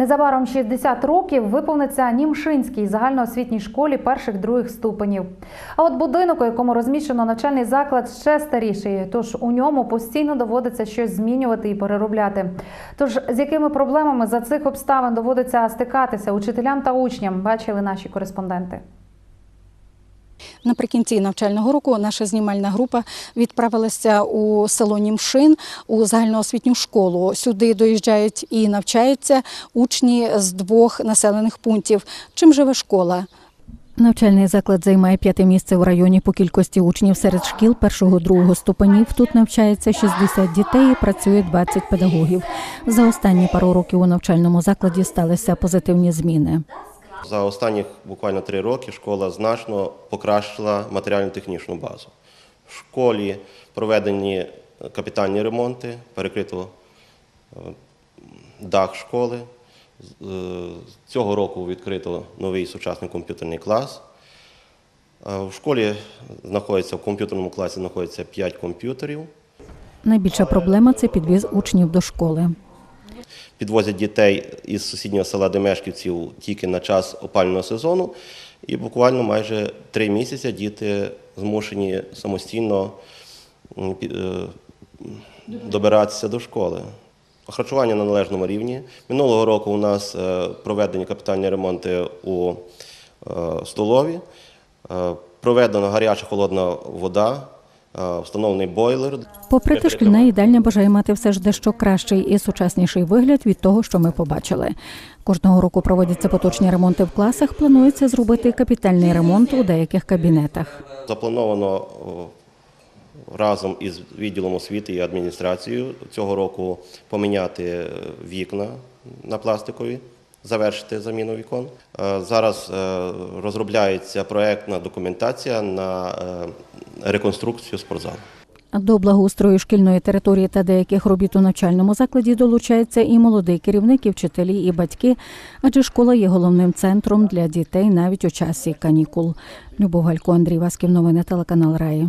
Незабаром 60 років виповниться Німшинській загальноосвітній школі перших других ступенів. А от будинок, у якому розміщено навчальний заклад, ще старіший, тож у ньому постійно доводиться щось змінювати і переробляти. Тож з якими проблемами за цих обставин доводиться стикатися учителям та учням, бачили наші кореспонденти. Наприкінці навчального року наша знімальна група відправилася у село Німшин у загальноосвітню школу. Сюди доїжджають і навчаються учні з двох населених пунктів. Чим живе школа? Навчальний заклад займає п'яте місце у районі по кількості учнів серед шкіл першого-другого ступенів. Тут навчається 60 дітей і працює 20 педагогів. За останні пару років у навчальному закладі сталися позитивні зміни. За останніх буквально три роки школа значно покращила матеріально-технічну базу. В школі проведені капітальні ремонти, перекрито е, дах школи. Е, Цього року відкрито новий сучасний комп'ютерний клас. Е, В школі знаходиться в комп'ютерному класі знаходиться 5 комп'ютерів. Найбільша проблема це підвіз учнів до школи. Підвозять дітей із сусіднього села Демешківців тільки на час опального сезону, і буквально майже три місяці діти змушені самостійно е, добиратися до школи. Харчування на належному рівні. Минулого року у нас е, проведені капітальні ремонти у е, столові, проведена гаряча холодна вода, встановлений бойлер. Попри те, шкільна їдальня бажає мати все ж дещо кращий і сучасніший вигляд від того, що ми побачили. Кожного року проводяться поточні ремонти в класах. Планується зробити капітальний ремонт у деяких кабінетах. Заплановано разом із відділом освіти і адміністрацією цього року поміняти е, вікна на пластикові, завершити заміну вікон. Е, Зараз е, розробляється проектна документація на е, реконструкцію спортзалу. До благоустрою шкільної території та деяких робіт у навчальному закладі долучається і молодий керівник, і вчителі, і батьки, адже школа є головним центром для дітей навіть у часі канікул. Любов Галько, Андрій Васків, новини телеканал Раї.